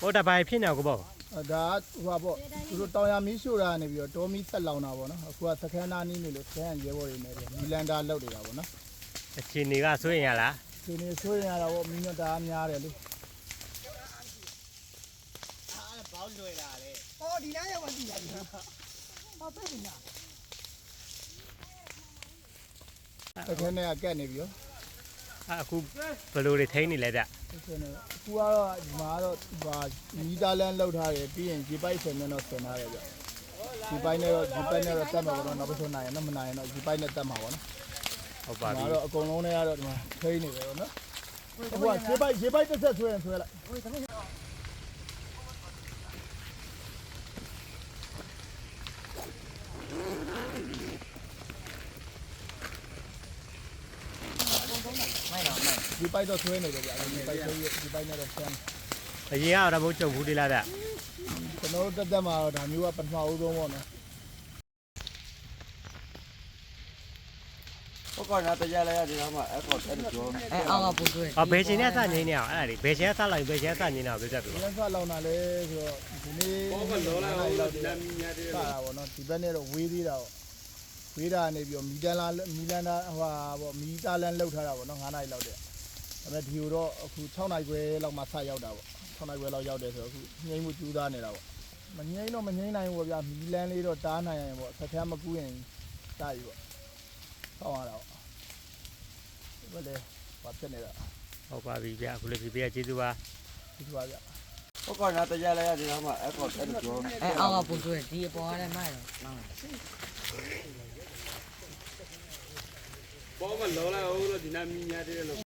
ဟိုတပိုင်ဖြစ်နေကိုပေါ့အဲဒါကဟိုပါပေါ့သူတို့တောင်ရမီးရှို့တာနေပြီးတော့တောမီးဆက်လောင်တာပေါ့နော်အခုကစခန်းသားနီးနေလို့စခန်းရဲဘော်တွေနေတယ်မီလန်ဒါလောက်နေတာပေါ့နော်အချင်းတွေကဆိုရင်ရလားဒီနေ့ဆိုရင်ရတာပေါ့မီနတာများတယ်လေအော်ဒီနားရောက်မှတည်ရတယ်ဟောပြည့်နေတာစခန်းထဲကကက်နေပြီးတော့ အခုဘယ်လိုတွေထိန်းနေလဲဗျစခန်းထဲအခုကတော့ဒီမှာကတော့ဟာမီတာလန်လောက်ထားတယ်ပြီးရင်ဂျီပိုက်ဆယ်မျက်တော့ဆင်ထားတယ်ဗျဂျီပိုက်နဲ့တော့ဂျီပိုက်နဲ့တော့တက်မှာပေါ့နော်နောက်ပြီးဆိုနိုင်ရင်တော့မနိုင်ရင်တော့ဂျီပိုက်နဲ့တက်မှာပေါ့နော်ဟုတ်ပါဒီပြီမှာတော့အကုန်လုံးတွေကတော့ဒီမှာထိန်းနေတယ်ပေါ့နော်ဟိုကဂျီပိုက်ဂျီပိုက်တစ်ဆက်ဆွဲရင်ဆွဲလိုက် ဟိုသမီးဒီပိုက်တော့ဆွဲနေတယ်ဗျာဒီပိုက်ဆွဲဒီပိုက်နဲ့တော့ဆန်းအရင်ကတော့မဟုတ်ကြုံဘူးဒီလားဗျကျွန်တော်တို့တက်တက်မှာတော့ဒါမျိုးကပထမဦးဆုံးပေါ့နော်ဟုတ်ကောနာတရားလဲရတယ်မှာအဲ့ကောအဲ့ကျော်အဲအောက်ကပူဆွဲအော်ဘယ်ချင်းနဲ့စငိမ့်နေအောင်အဲ့ဒါတွေဘယ်ချင်းကစလိုက်ဘယ်ချင်းကစငိမ့်နေအောင်ပြပြပြဒီလန်းဆက်လောင်တာလဲဆိုတော့ဒီနေ့ဘောကလောလာလောက်တယ်စတာပေါ့နော်ဒီဘက်နဲ့တော့ဝေးသေးတာပေါ့ ဝေးတာနေပြီးတော့မီတန်လာမီလန်တာဟိုဟာပေါ့မီတာလန်လောက်ထားတာပေါ့နော်9နာရီလောက်တဲ့ဒါပေမဲ့ဒီကိုတော့အခု6နာရီခွဲလောက်မှဆက်ရောက်တာပေါ့6နာရီခွဲလောက်ရောက်တယ်ဆိုတော့အခုငိမ့်မှုကျူးသားနေတာပေါ့မငိမ့်တော့မငိမ့်နိုင်ဘူးပေါ့ဗျာမီလန်လေးတော့တားနိုင်ရင်ပေါ့ဆက်ဆမ်းမကူးရင်တားပြီပေါ့ဆောင်းရတာပေါ့ဘယ်လဲဘာဖြစ်နေတာဟုတ်ပါပြီဗျအခုလည်းပြပြကျေးဇူးပါဒီပါဗျဟုတ်ကောနာတရားလဲရတယ်မှာအဲ့ကောအဲ့ကျော်အဲအောက်ကပူဆွဲဒီအပေါ်ကလည်းမိုက်တော့ ဘောမလောလာဦးလို့ဒီနာမီညာတယ်လို့